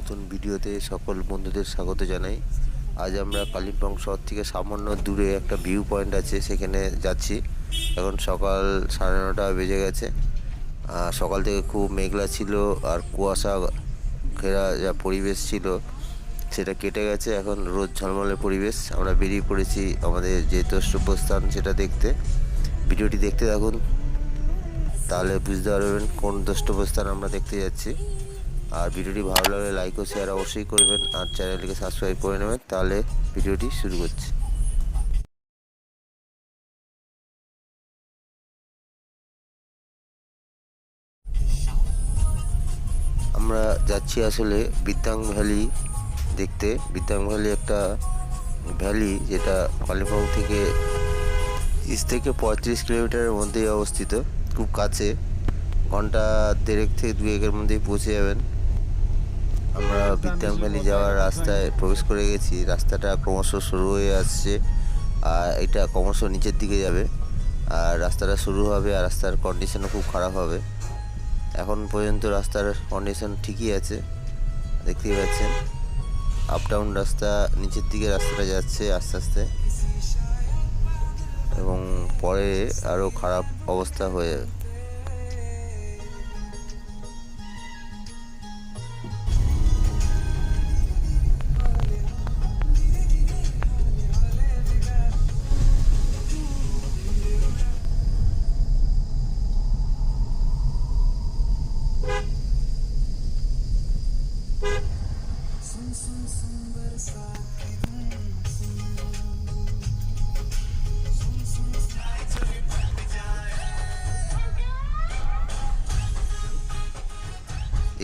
নতুন ভিডিওতে সকল বন্ধুদের স্বাগত জানাই। আজ আমরা কালিম্পং শহর থেকে সামান্য দূরে একটা ভিউ পয়েন্ট আছে, সেখানে যাচ্ছি। এখন সকাল সাড়ে নটা বেজে গেছে। সকাল থেকে খুব মেঘলা ছিল আর কুয়াশা ঘেরা যা পরিবেশ ছিল, সেটা কেটে গেছে। এখন রোদ ঝলমলে পরিবেশ। আমরা বেরিয়ে পড়েছি আমাদের যে দ্রষ্টব্যস্থান, সেটা দেখতে। ভিডিওটি দেখতে থাকুন। তাহলে বুঝতে পারবেন কোন দ্রষ্টব্যস্থান আমরা দেখতে যাচ্ছি। আর ভিডিওটি ভালো লাগলে লাইক ও শেয়ার অবশ্যই করবেন আর চ্যানেলটিকে সাবস্ক্রাইব করে নেবেন। তাহলে ভিডিওটি শুরু করছি। আমরা যাচ্ছি আসলে বিদ্যাং ভ্যালি দেখতে। বিদ্যাং ভ্যালি একটা ভ্যালি যেটা কালিম্পং থেকে তিরিশ থেকে পঁয়ত্রিশ কিলোমিটারের মধ্যেই অবস্থিত। খুব কাছে। ঘণ্টা দেড়েক থেকে দু একের মধ্যেই পৌঁছে যাবেন। আমরা বিদ্যাং ভ্যালি যাওয়ার রাস্তায় প্রবেশ করে গেছি। রাস্তাটা ক্রমশ শুরু হয়ে আসছে। আর এটা ক্রমশ নিচের দিকে যাবে। আর রাস্তাটা শুরু হবে আর রাস্তার কন্ডিশনও খুব খারাপ হবে। এখন পর্যন্ত রাস্তার কন্ডিশন ঠিকই আছে। দেখতেই পাচ্ছেন। আপ ডাউন রাস্তা, নিচের দিকে রাস্তাটা যাচ্ছে আস্তে আস্তে। এবং পরে আরও খারাপ অবস্থা হয়ে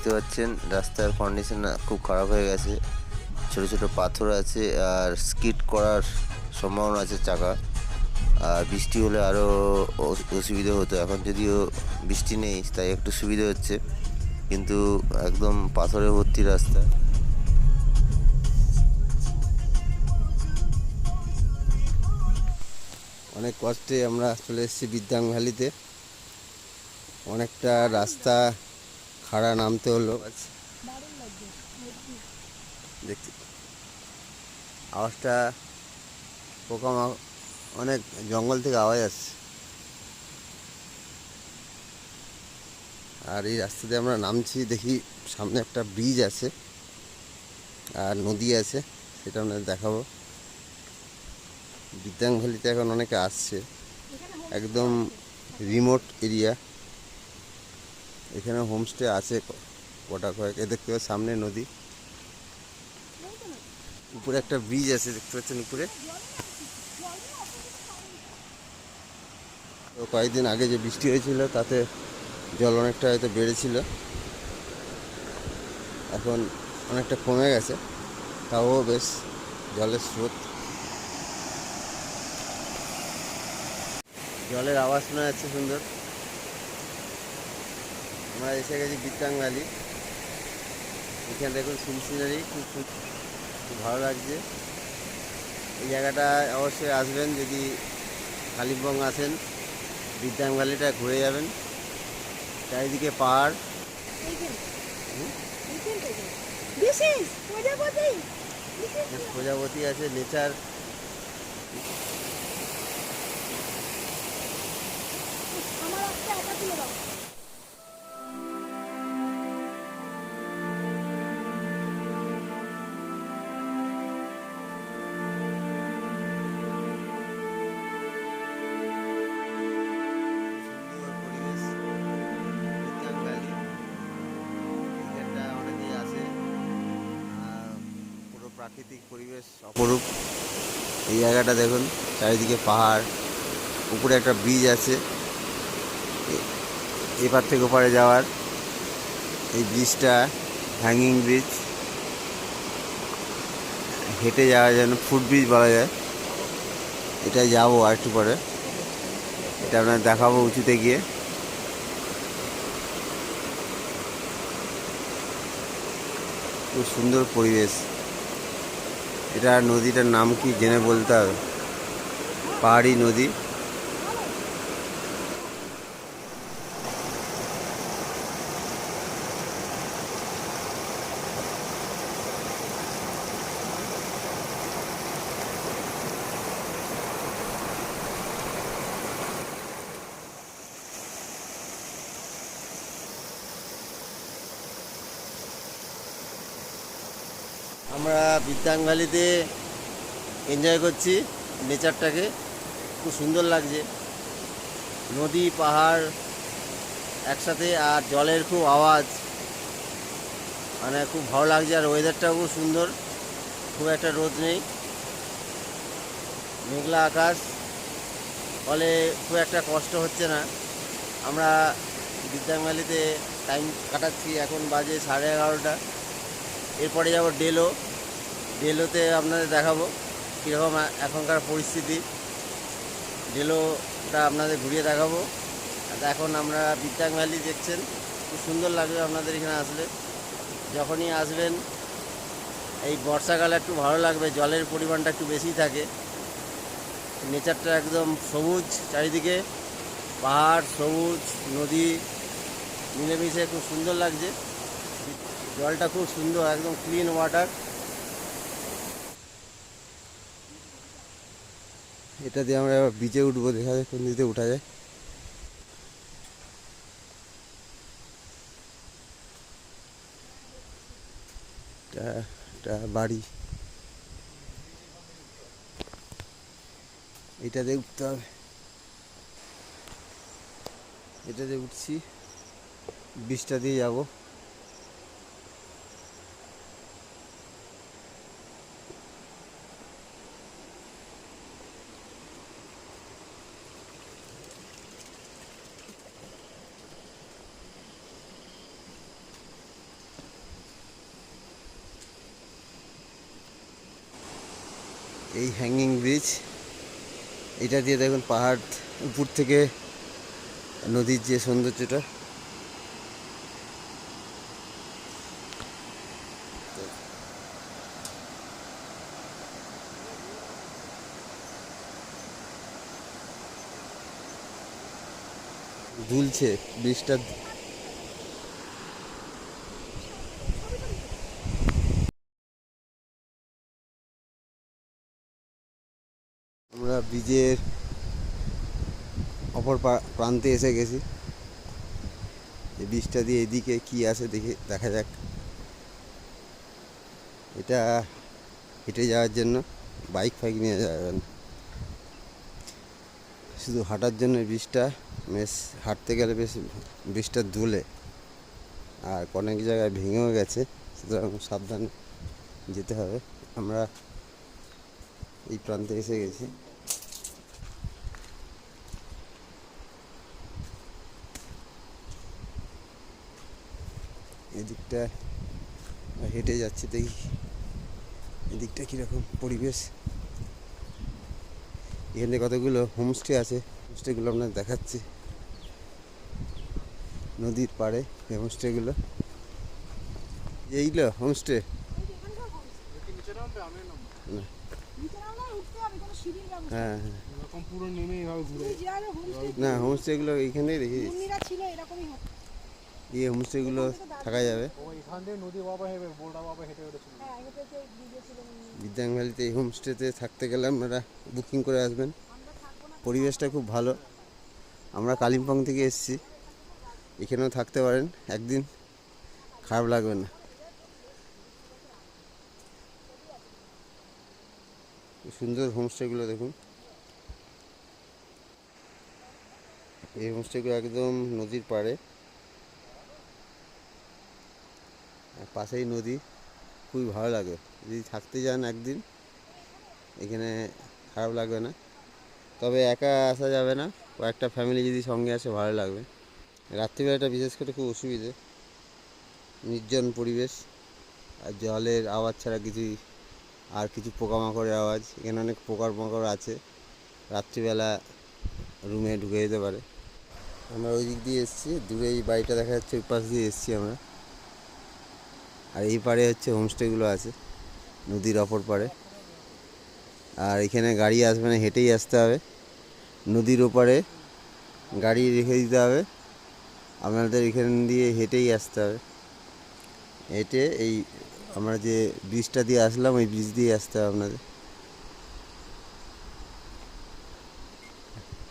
দেখতে পাচ্ছেন, রাস্তার কন্ডিশন খুব খারাপ হয়ে গেছে। ছোট ছোট পাথর আছে আর স্কিড করার সম্ভাবনা আছে চাকা। আর বৃষ্টি হলে আরও অসুবিধা হতো। এখন যদিও বৃষ্টি নেই, তাই একটু সুবিধা হচ্ছে। কিন্তু একদম পাথরে ভর্তি রাস্তা। অনেক কষ্টে আমরা চলে এসেছি বিদ্যাং ভ্যালিতে। অনেকটা রাস্তা খাড়া নামতে হলো দেখছি। আওয়াজটা পোকামা অনেক জঙ্গল থেকে আওয়াজ আসছে। আর এই রাস্তা দিয়ে আমরা নামছি, দেখি সামনে একটা ব্রিজ আছে। আর নদী আছে, সেটা আমরা দেখাবো। বিদ্যাং ভ্যালিতে এখন অনেকে আসছে। একদম রিমোট এরিয়া এখানে হোমস্টে আছে কটা কয়েক। এ দেখতে পাচ্ছি সামনে নদী। উপরে একটা ব্রিজ আছে, দেখতে পাচ্ছেন উপরে? তো কয়েকদিন আগে যে বৃষ্টি হয়েছিল, তাতে জল অনেকটা হয়তো বেড়েছিল। এখন অনেকটা কমে গেছে, তাও বেশ জলের স্রোত। জলের আওয়াজ শোনা যাচ্ছে সুন্দর। আমরা এসে গেছি ভ্যালি এখানে দেখুন সিনসিনারি খুব সু- খুব ভালো লাগছে। এই জায়গাটা অবশ্যই আসবেন যদি কালিম্পং আসেন বিদ্যাং ভ্যালিটা ঘুরে যাবেন। চারিদিকে পাহাড়। প্রজাপতি আছে নেচার। প্রাকৃতিক পরিবেশ অপরূপ। এই জায়গাটা দেখুন, চারিদিকে পাহাড়, উপরে একটা ব্রিজ আছে। এপার থেকে ওপারে যাওয়ার। এই ব্রিজটা হ্যাঙ্গিং ব্রিজ হেঁটে যাওয়া যেন ফুট ব্রিজ বলা যায়। এটা যাব আর একটু পরে। এটা আপনার দেখাবো উঁচুতে গিয়ে। খুব সুন্দর পরিবেশ। এটা নদীটার নাম কি জেনে বলতে হবে? পাহাড়ি নদী। আমরা বিদ্যাং ভ্যালিতে এনজয় করছি নেচারটাকে খুব সুন্দর লাগছে। নদী, পাহাড় একসাথে আর জলের খুব আওয়াজ। মানে খুব ভালো লাগছে আর ওয়েদারটাও খুব সুন্দর। খুব একটা রোদ নেই। মেঘলা আকাশ। ফলে খুব একটা কষ্ট হচ্ছে না। আমরা বিদ্যাং ভ্যালিতে টাইম কাটাচ্ছি। এখন বাজে সাড়ে এগারোটা। এরপরে যাব ডেলো। ডেলোতে আপনাদের দেখাবো কীরকম এখনকার পরিস্থিতি। ডেলোটা আপনাদের ঘুরিয়ে দেখাবো। এখন আমরা বিদ্যাং ভ্যালি দেখছেন, খুব সুন্দর লাগবে আপনাদের এখানে আসলে। যখনই আসবেন, এই বর্ষাকালে একটু ভালো লাগবে, জলের পরিমাণটা একটু বেশি থাকে। নেচারটা একদম সবুজ চারিদিকে, পাহাড় সবুজ, নদী, মিলেমিশে খুব সুন্দর লাগছে। জলটা খুব সুন্দর, একদম ক্লিন ওয়াটার এটা দিয়ে আমরা এবার বিচে উঠবো, দেখা যায় কোন দিকে উঠা যায়। বাড়ি। এটা দিয়ে উঠতে হবে। এটা দিয়ে উঠছি। বিষটা দিয়ে যাব। এই হ্যাঙ্গিং ব্রিজ এটা দিয়ে দেখুন পাহাড় উপর থেকে নদীর যে সৌন্দর্যটা। দুলছে ব্রিজটা ব্রিজের অপর প্রান্তে এসে গেছি। এই ব্রিজটা দিয়ে এদিকে কি আছে দেখে, দেখা যাক। এটা হেঁটে যাওয়ার জন্য বাইক ফাইক নিয়ে যাবেন শুধু হাঁটার জন্য এই ব্রিজটা বেশ হাঁটতে গেলে বেশ ব্রিজটা দুলে আর অনেক জায়গায় ভেঙেও গেছে, সুতরাং সাবধানে যেতে হবে। আমরা এই প্রান্তে এসে গেছি। এদিকটা হেঁটে যাচ্ছি দেখি। এদিকটা কীরকম পরিবেশ। এখানে কতগুলো হোমস্টে আছে হোমস্টেগুলো আপনার দেখাচ্ছি। নদীর পাড়ে হোমস্টেগুলো। এইগুলো হোমস্টে। হ্যাঁ হ্যাঁ। না হোমস্টেগুলো এইখানেই দেখি ছিল এরকমই হতো। এই হোমস্টেগুলো থাকা যাবে। বিদ্যাং ভ্যালিতে এই হোমস্টেতে থাকতে গেলে আপনারা বুকিং করে আসবেন। পরিবেশটা খুব ভালো। আমরা কালিম্পং থেকে এসেছি। এখানেও থাকতে পারেন। একদিন খারাপ লাগবে না। সুন্দর হোমস্টেগুলো দেখুন। এই হোমস্টেগুলো একদম নদীর পাড়ে আর পাশেই নদী, খুবই ভালো লাগে। যদি থাকতে যান একদিন, এখানে খারাপ লাগবে না। তবে একা আসা যাবে না, কয়েকটা ফ্যামিলি যদি সঙ্গে আসে ভালো লাগবে। রাত্রিবেলাটা বিশেষ করে খুব অসুবিধে। নির্জন পরিবেশ, আর জলের আওয়াজ ছাড়া কিছুই আর কিছু পোকামাকড়ের আওয়াজ। এখানে অনেক পোকার মাকড় আছে। রাত্রিবেলা রুমে ঢুকে যেতে পারে। আমরা ওই দিক দিয়ে এসেছি দূরে এই বাড়িটা দেখা যাচ্ছে, ওই পাশ দিয়ে এসেছি আমরা। আর এই পারে হচ্ছে হোমস্টেগুলো আছে, নদীর অপর পারে আর এখানে গাড়ি আসবে না, হেঁটেই আসতে হবে। নদীর ওপারে গাড়ি রেখে দিতে হবে। আপনাদের এখান দিয়ে হেঁটেই আসতে হবে। হেঁটে এই আমরা যে ব্রিজটা দিয়ে আসলাম, ওই ব্রিজ দিয়ে আসতে হবে আপনাদের।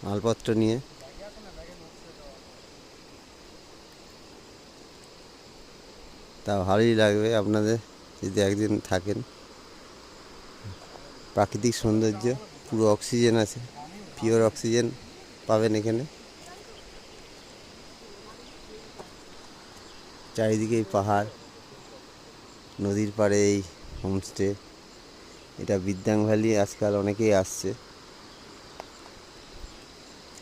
মালপত্র নিয়ে। তা ভালোই লাগবে আপনাদের যদি একদিন থাকেন। প্রাকৃতিক সৌন্দর্য, পুরো অক্সিজেন আছে, পিওর অক্সিজেন পাবেন এখানে। চারিদিকেই পাহাড়, নদীর পাড়ে এই হোমস্টে এটা বিদ্যাং ভ্যালি আজকাল অনেকেই আসছে।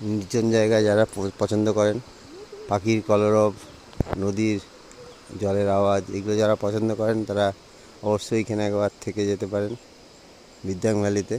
নির্জন জায়গায় যারা পছন্দ করেন, পাখির কলরব, নদীর জলের আওয়াজ, এগুলো যারা পছন্দ করেন তারা অবশ্যই এখানে একবার থেকে যেতে পারেন বিদ্যাং ভ্যালিতে।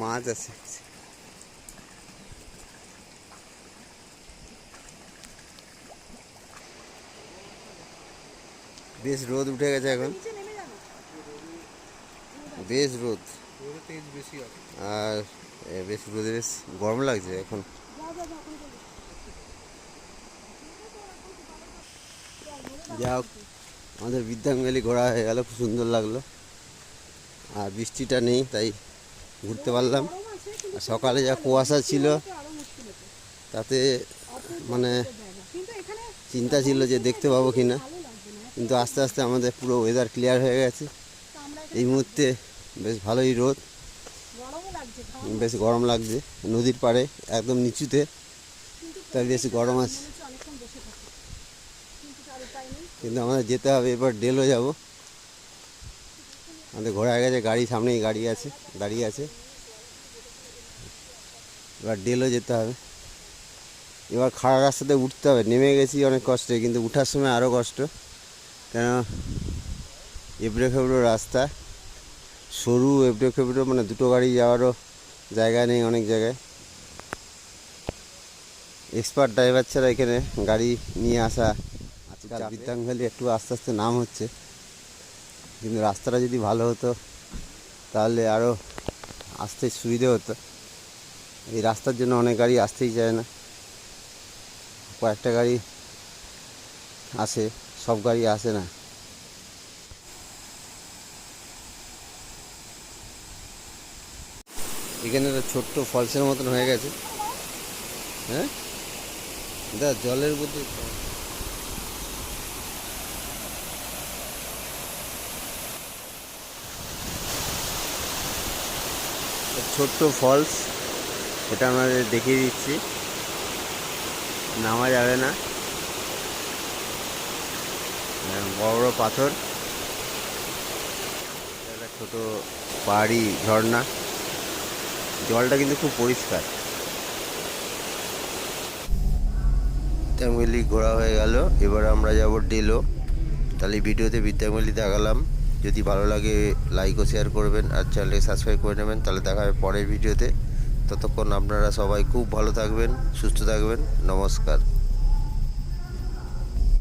মাছ আছে। বেশ রোদ উঠে গেছে এখন। বেশ রোদ। রোদের তেজ বেশি আছে। আর বেশ রোদে বেশ গরম লাগছে এখন। যা হোক আমাদের বিদ্যাং ভ্যালি ঘোরা হয়ে গেল খুব সুন্দর লাগল। আর বৃষ্টিটা নেই তাই ঘুরতে পারলাম। সকালে যা কুয়াশা ছিল, তাতে মানে চিন্তা ছিল যে দেখতে পাবো কি না কিন্তু আস্তে আস্তে আমাদের পুরো ওয়েদার ক্লিয়ার হয়ে গেছে। এই মুহূর্তে বেশ ভালোই রোদ। বেশ গরম লাগছে। নদীর পাড়ে একদম নিচুতে। তাই বেশ গরম আছে। কিন্তু আমাদের যেতে হবে, এবার ডেলও যাব। আমাদের ঘোরা হয়ে গেছে গাড়ি সামনেই গাড়ি আছে দাঁড়িয়ে আছে। এবার ডেলও যেতে হবে। এবার খাড়া রাস্তাতে উঠতে হবে। নেমে গেছি অনেক কষ্টে কিন্তু উঠার সময় আরও কষ্ট। কেন? এবড়ো খেবড়ো রাস্তা। সরু এবড়ো খেবড়ো মানে দুটো গাড়ি যাওয়ারও জায়গা নেই অনেক জায়গায়। এক্সপার্ট ড্রাইভার ছাড়া এখানে গাড়ি নিয়ে আসা আজকাল বিদ্যাং ভ্যালি একটু আস্তে আস্তে নাম হচ্ছে। কিন্তু রাস্তাটা যদি ভালো হতো, তাহলে আরও আসতে সুবিধে হতো। এই রাস্তার জন্য অনেক গাড়ি আসতেই চায় না। কয়েকটা গাড়ি আসে, সব গাড়ি আসে না। এখানে একটা ছোট্ট ফলসের মতন হয়ে গেছে। হ্যাঁ? দা জলের বোতল। ছোট্ট ফলস এটা আমাদের দেখিয়ে দিচ্ছি। নামা যাবে না। বড় বড় পাথর। একটা ছোট পাহাড়ি ঝর্ণা। জলটা কিন্তু খুব পরিষ্কার। বিদ্যাঙ্গলি ঘোরা হয়ে গেল। এবার আমরা যাব ডেলো। তাহলে ভিডিওতে বিদ্যাঙ্গলি দেখালাম। যদি ভালো লাগে লাইক ও শেয়ার করবেন আর চ্যানেলে সাবস্ক্রাইব করে নেবেন। তাহলে দেখা হবে পরের ভিডিওতে। ততক্ষণ আপনারা সবাই খুব ভালো থাকবেন, সুস্থ থাকবেন। নমস্কার।